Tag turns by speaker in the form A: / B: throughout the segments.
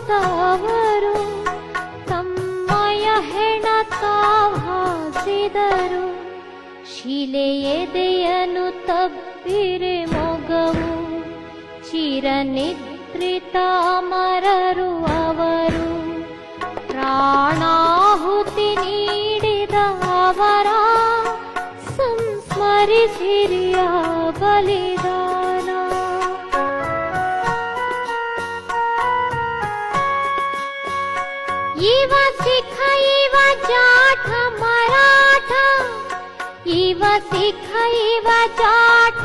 A: ಕಾದುತ್ತವರು ತಮ್ಮಯ ಹೆಣ ತಾವಾಸಿದರು ಶಿಲೆ ಎದೆಯನು ತಬ್ಬಿರೆ ಮೊಗವು ಚಿರನಿದ್ರಿತ ಮರರು ಅವರು ಪ್ರಾಣಾಹುತಿ ನೀಡಿದ ಅವರ ಸಂಸ್ಮರಿಸಿರಿಯ ಬಲಿದಾನ एवा सिख एवा जाठ मराठा। एवा सिख एवा जाठ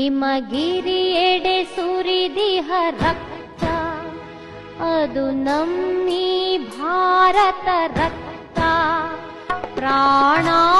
A: ಹಿಮಗಿರಿಯೆಡೆ ಸುರಿದಿಹ ರಕ್ತ ಅದು ನಮ್ಮಿ ಭಾರತ ರಕ್ತ ಪ್ರಾಣಾಹುತಿ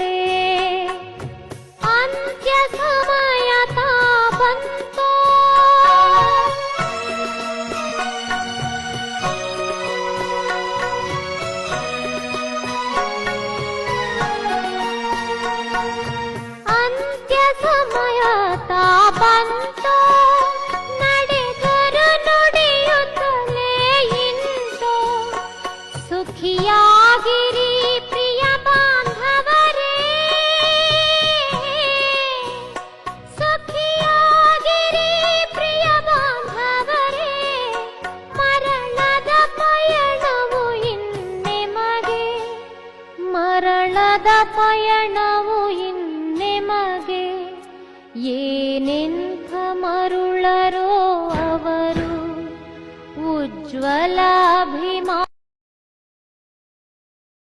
A: ಸದಾ ಪಯಣವು ಇನ್ನೆಮಗೆ. ಏನೆಂಥ ಮರುಳರೋ ಅವರು उज्वलाभिमा